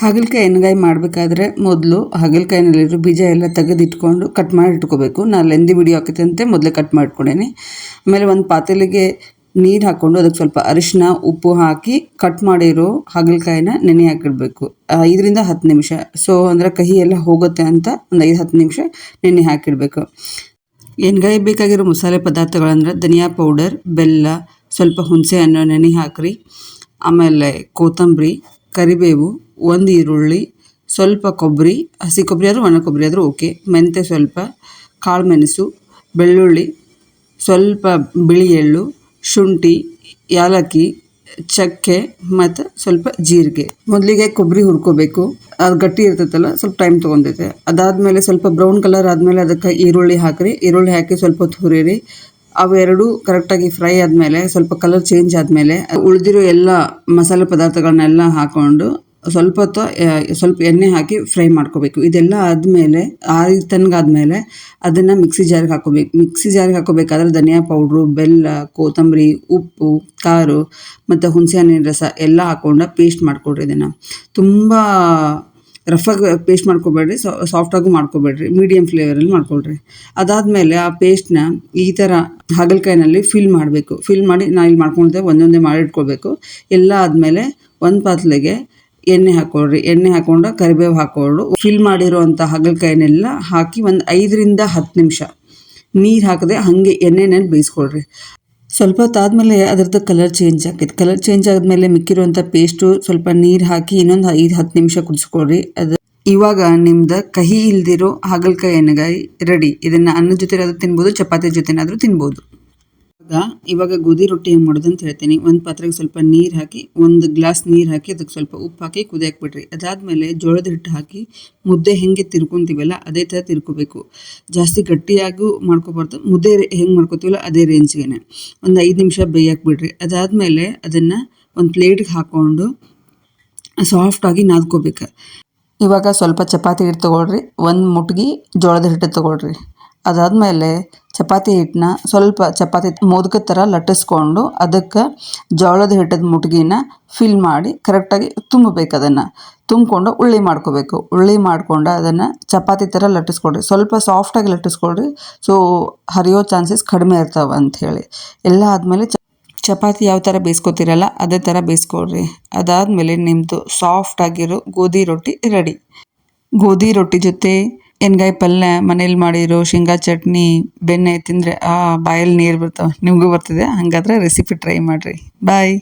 ಹಾಗಲಕಾಯಿ ಎಣ್ಗಾಯಿ ಮಾಡಬೇಕಾದ್ರೆ ಮೊದಲು ಹಾಗಲಕಾಯಿನಲ್ಲಿರೋ ಬೀಜ ಎಲ್ಲ ತೆಗೆದಿಟ್ಕೊಂಡು ಕಟ್ ಮಾಡಿ ಇಟ್ಕೋಬೇಕು. ನಾನು ಲೆಂದಿ ವಿಡಿಯೋ ಹಾಕಿದಂತೆ ಮೊದಲೇ ಕಟ್ ಮಾಡ್ಕೊಂಡೇನಿ. ಆಮೇಲೆ ಒಂದು ಪಾತ್ರೆಗೆ ನೀರು ಹಾಕ್ಕೊಂಡು ಅದಕ್ಕೆ ಸ್ವಲ್ಪ ಅರಿಶಿನ ಉಪ್ಪು ಹಾಕಿ ಕಟ್ ಮಾಡಿರೋ ಹಾಗಲಕಾಯಿನ ನೆನೆ ಹಾಕಿಡಬೇಕು. ಐದರಿಂದ ಹತ್ತು ನಿಮಿಷ. ಸೊ ಅಂದರೆ ಕಹಿ ಎಲ್ಲ ಹೋಗುತ್ತೆ ಅಂತ ಒಂದು ಐದು ಹತ್ತು ನಿಮಿಷ ನೆನೆ ಹಾಕಿಡಬೇಕು. ಎಣ್ಗಾಯಿ ಬೇಕಾಗಿರೋ ಮಸಾಲೆ ಪದಾರ್ಥಗಳಂದ್ರೆ ಧನಿಯಾ ಪೌಡರ್ ಬೆಲ್ಲ, ಸ್ವಲ್ಪ ಹುಣಸೆ ಹಣ್ಣು ನೆನೆ ಹಾಕ್ರಿ. ಆಮೇಲೆ ಕೊತ್ತಂಬರಿ ಕರಿಬೇವು, ಒಂದು ಈರುಳ್ಳಿ, ಸ್ವಲ್ಪ ಕೊಬ್ಬರಿ ಹಸಿ ಕೊಬ್ಬರಿ ಆದರೂ ಒಣ ಕೊಬ್ಬರಿ ಆದರೂ ಓಕೆ ಮೆಂತ್ಯ ಸ್ವಲ್ಪ, ಕಾಳು ಮೆಣಸು, ಬೆಳ್ಳುಳ್ಳಿ, ಸ್ವಲ್ಪ ಬಿಳಿ ಎಳ್ಳು, ಶುಂಠಿ ಏಲಕ್ಕಿ ಚಕ್ಕೆ ಮತ್ತು ಸ್ವಲ್ಪ ಜೀರಿಗೆ. ಮೊದಲಿಗೆ ಕೊಬ್ಬರಿ ಹುರ್ಕೋಬೇಕು. ಅದು ಗಟ್ಟಿ ಇರ್ತೈತಲ್ಲ, ಸ್ವಲ್ಪ ಟೈಮ್ ತೊಗೊಂತೈತೆ ಅದಾದಮೇಲೆ ಸ್ವಲ್ಪ ಬ್ರೌನ್ ಕಲರ್ ಆದಮೇಲೆ ಅದಕ್ಕೆ ಈರುಳ್ಳಿ ಹಾಕಿರಿ. ಈರುಳ್ಳಿ ಹಾಕಿ ಸ್ವಲ್ಪ ಹೊತ್ತು ಹುರಿಯಿರಿ ಅವೆರಡು ಕರೆಕ್ಟಾಗಿ ಫ್ರೈ ಆದಮೇಲೆ, ಸ್ವಲ್ಪ ಕಲರ್ ಚೇಂಜ್ ಆದಮೇಲೆ, ಉಳಿದಿರೋ ಎಲ್ಲ ಮಸಾಲೆ ಪದಾರ್ಥಗಳನ್ನೆಲ್ಲ ಹಾಕ್ಕೊಂಡು ಸ್ವಲ್ಪ ಹೊತ್ತು ಸ್ವಲ್ಪ ಎಣ್ಣೆ ಹಾಕಿ ಫ್ರೈ ಮಾಡ್ಕೋಬೇಕು. ಇದೆಲ್ಲ ಆದಮೇಲೆ ಆರಿ ತನಗಾದ್ಮೇಲೆ ಅದನ್ನು ಮಿಕ್ಸಿ ಜಾರಿಗೆ ಹಾಕೋಬೇಕು. ಮಿಕ್ಸಿ ಜಾರಿಗೆ ಹಾಕೋಬೇಕಾದ್ರೆ ಧನಿಯಾ ಪೌಡ್ರು ಬೆಲ್ಲ, ಕೊತ್ತಂಬರಿ, ಉಪ್ಪು, ಖಾರ ಮತ್ತು ಹುಣಸೆ ಹಣ್ಣಿನ ರಸ ಎಲ್ಲ ಹಾಕೊಂಡು ಪೇಸ್ಟ್ ಮಾಡಿಕೊಡ್ರಿ ಇದನ್ನು. ತುಂಬ ರಫಾಗಿ ಪೇಸ್ಟ್ ಮಾಡ್ಕೊಬೇಡ್ರಿ ಸಾಫ್ಟಾಗೂ ಮಾಡ್ಕೋಬೇಡ್ರಿ ಮೀಡಿಯಮ್ ಫ್ಲೇವರಲ್ಲಿ ಮಾಡ್ಕೊಳ್ರಿ. ಅದಾದಮೇಲೆ ಆ ಪೇಸ್ಟ್ನ ಈ ಥರ ಹಾಗಲಕಾಯಿನಲ್ಲಿ ಫಿಲ್ ಮಾಡಬೇಕು. ಫಿಲ್ ಮಾಡಿ ನಾ ಇಲ್ಲಿ ಮಾಡ್ಕೊಳ್ತೇವೆ ಒಂದೊಂದೇ ಮಾಡಿ ಇಟ್ಕೊಳ್ಬೇಕು. ಎಲ್ಲ ಆದಮೇಲೆ ಒಂದು ಪಾತ್ಲೆಗೆ ಎಣ್ಣೆ ಹಾಕೊಳ್ರಿ. ಎಣ್ಣೆ ಹಾಕೊಂಡು ಕರಿಬೇವು ಹಾಕೊಳ್ಳು ಫಿಲ್ ಮಾಡಿರುವಂಥ ಹಾಗಲಕಾಯಿನೆಲ್ಲ ಹಾಕಿ ಒಂದು ಐದರಿಂದ ಹತ್ತು ನಿಮಿಷ. ನೀರು ಹಾಕದೆ ಹಾಗೆ ಎಣ್ಣೆನಲ್ಲಿ ಬೇಯಿಸ್ಕೊಳ್ರಿ. ಸ್ವಲ್ಪ ಹೊತ್ತಾದಮೇಲೆ ಅದರದ್ದು ಕಲರ್ ಚೇಂಜ್ ಆಗಿದೆ ಕಲರ್ ಚೇಂಜ್ ಆದಮೇಲೆ ಮಿಕ್ಕಿರುವಂಥ ಪೇಸ್ಟು ಸ್ವಲ್ಪ ನೀರು ಹಾಕಿ ಇನ್ನೊಂದು ಐದು, ಹತ್ತು ನಿಮಿಷ ಕುದಿಸ್ಕೊಳ್ರಿ ಅದು ಇವಾಗ ನಿಮ್ದು ಕಹಿ ಇಲ್ದಿರೋ ಹಾಗಲಕಾಯಿ ಎಣ್ಣೆಗಾಯಿ ರೆಡಿ ಇದನ್ನು ಅನ್ನದ ಜೊತೆ ತಿನ್ಬೋದು, ಚಪಾತಿ ಜೊತೆನಾದರೂ ತಿನ್ಬೋದು. ಇವಾಗ ಇವಾಗ ಗೋಧಿ ರೊಟ್ಟಿ ಹೆಂಗೆ ಮಾಡೋದು ಅಂತ ಹೇಳ್ತೀನಿ. ಒಂದು ಪಾತ್ರೆಗೆ ಸ್ವಲ್ಪ ನೀರು ಹಾಕಿ, ಒಂದು ಗ್ಲಾಸ್ ನೀರು ಹಾಕಿ, ಅದಕ್ಕೆ ಸ್ವಲ್ಪ ಉಪ್ಪು ಹಾಕಿ ಕುದಿಯಕ್ಕೆ ಬಿಡ್ರಿ ಅದಾದಮೇಲೆ ಜೋಳದ ಹಿಟ್ಟು ಹಾಕಿ, ಮುದ್ದೆ ಹೆಂಗೆ ತಿರ್ಕೊತೀವಲ್ಲ, ಅದೇ ಥರ ತಿರ್ಕೋಬೇಕು. ಜಾಸ್ತಿ ಗಟ್ಟಿಯಾಗೂ ಮಾಡ್ಕೋಬಾರ್ದು. ಮುದ್ದೆ ಹೆಂಗೆ ಮಾಡ್ಕೋತೀವಲ್ಲ, ಅದೇ ರೇಂಜ್ಗೆ ಒಂದು ಐದು ನಿಮಿಷ ಬೇಯಕ್ಕೆ ಬಿಡ್ರಿ ಅದಾದಮೇಲೆ ಅದನ್ನು ಒಂದು ಪ್ಲೇಟ್ಗೆ ಹಾಕ್ಕೊಂಡು ಸಾಫ್ಟಾಗಿ ನಾದ್ಕೋಬೇಕು. ಇವಾಗ ಸ್ವಲ್ಪ ಚಪಾತಿ ಹಿಟ್ಟು ತೊಗೊಳ್ರಿ. ಒಂದು ಮುಟ್ಗಿ ಜೋಳದ ಹಿಟ್ಟು ತೊಗೊಳ್ರಿ. ಅದಾದಮೇಲೆ ಚಪಾತಿ ಹಿಟ್ಟನ್ನ ಸ್ವಲ್ಪ ಚಪಾತಿ ಮೋದಕದ ಥರ ಲಟ್ಟಿಸ್ಕೊಂಡು ಅದಕ್ಕೆ ಜೋಳದ ಹಿಟ್ಟದ ಮುಟ್ಗಿನ ಫಿಲ್ ಮಾಡಿ ಕರೆಕ್ಟಾಗಿ ತುಂಬಬೇಕು ಅದನ್ನು. ತುಂಬಿಕೊಂಡು ಉಳ್ಳಿ ಮಾಡ್ಕೋಬೇಕು. ಉಳ್ಳಿ ಮಾಡ್ಕೊಂಡು ಅದನ್ನು ಚಪಾತಿ ಥರ ಲಟ್ಟಿಸ್ಕೊಳ್ರಿ. ಸ್ವಲ್ಪ ಸಾಫ್ಟಾಗಿ ಲಟ್ಟಿಸ್ಕೊಳ್ರಿ. ಸೊ ಹರಿಯೋ ಚಾನ್ಸಸ್ ಕಡಿಮೆ ಇರ್ತಾವೆ ಅಂಥೇಳಿ ಎಲ್ಲ ಆದಮೇಲೆ ಚಪಾತಿ ಯಾವ ಥರ ಬೇಯಿಸ್ಕೊತೀರಲ್ಲ ಅದೇ ಥರ ಬೇಯಿಸ್ಕೊಳ್ರಿ. ಅದಾದಮೇಲೆ ನಿಮ್ಮದು ಸಾಫ್ಟಾಗಿರೋ ಗೋಧಿ ರೊಟ್ಟಿ ರೆಡಿ ಗೋಧಿ ರೊಟ್ಟಿ ಜೊತೆ ಎಣ್ಗಾಯಿ ಪಲ್ಯ ಮನೇಲಿ ಮಾಡಿರೋ ಶೇಂಗಾ ಚಟ್ನಿ, ಬೆಣ್ಣೆ ತಿಂದರೆ ಆ ಬಾಯಲ್ಲಿ ನೀರು ಬರ್ತಾವೆ, ನಿಮಗೂ ಬರ್ತಿದೆ. ಹಾಗಾದ್ರೆ ರೆಸಿಪಿ ಟ್ರೈ ಮಾಡಿರಿ. ಬಾಯ್